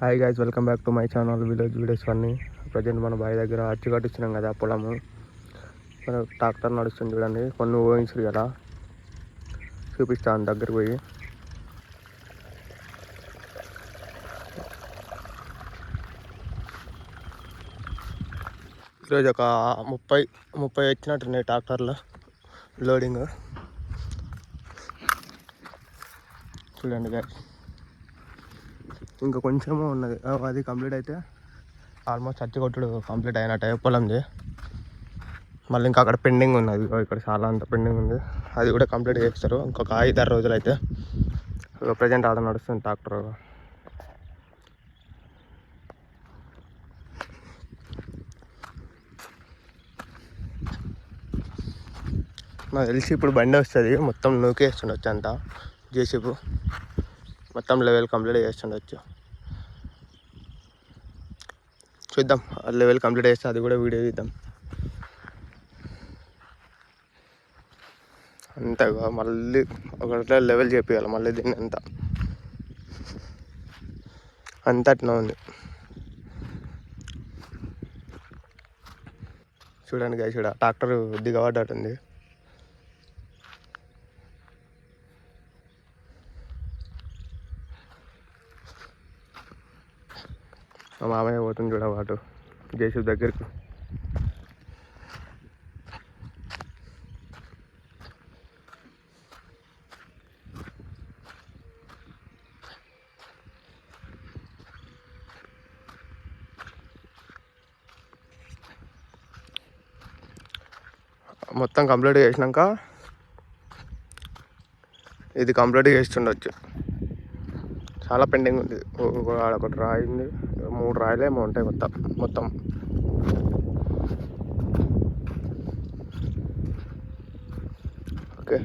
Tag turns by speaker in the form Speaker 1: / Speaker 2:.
Speaker 1: Hi guys welcome back to my channel village videos అన్ని present మన బావి దగ్గర అచ్చి కట్టిస్తున్నాం కదా పొలము. మన ట్రాక్టర్ నడుస్తుంది చూడండి కొన్ని ఊహించరు కదా. చూపిస్తాను దగ్గరికి పోయి. ఈరోజు ఒక ముప్పై ముప్పై వచ్చినట్టున్నాయి ట్రాక్టర్లు లోడింగ్ చూడండి guys. ఇంకా కొంచెము ఉన్నది. అది కంప్లీట్ అయితే ఆల్మోస్ట్ చచ్చి కొట్టుడు కంప్లీట్ అయినట్టే పొలంది. మళ్ళీ ఇంకా అక్కడ పెండింగ్ ఉన్నది. ఇక్కడ చాలా అంత పెండింగ్ ఉంది. అది కూడా కంప్లీట్ చేస్తారు ఇంకొక ఐదారు రోజులు అయితే ప్రజెంట్ ఆడ నడుస్తుంది ట్రాక్టర్ నాకు తెలిసి ఇప్పుడు బండి వస్తుంది. మొత్తం నూకేస్తుండొచ్చు అంతా. జేసీపు మొత్తం లెవెల్ కంప్లీట్ చేస్తుండొచ్చు. చూద్దాం ఆ లెవెల్ కంప్లీట్ చేస్తే అది కూడా వీడియో తీద్దాం. అంతగా మళ్ళీ ఒకటే లెవెల్ చేపియాలి మళ్ళీ దీన్ని అంతా. అంత అట్లా ఉంది. చూడండి గాయ చూడ ట్రాక్టర్ దిగబడ్డట్టుంది. మా మామయ్య పోతుంది చూడ వాటు జేసీ దగ్గరికి. మొత్తం కంప్లీట్ చేసినాక ఇది కంప్లీట్ చేస్తుండొచ్చు. చాలా పెండింగ్ ఉంది. ఆడ ఒకటి రాయి ఉంది మూడు రాయలు ఉంటాయి మొత్తం మొత్తం. ఓకే.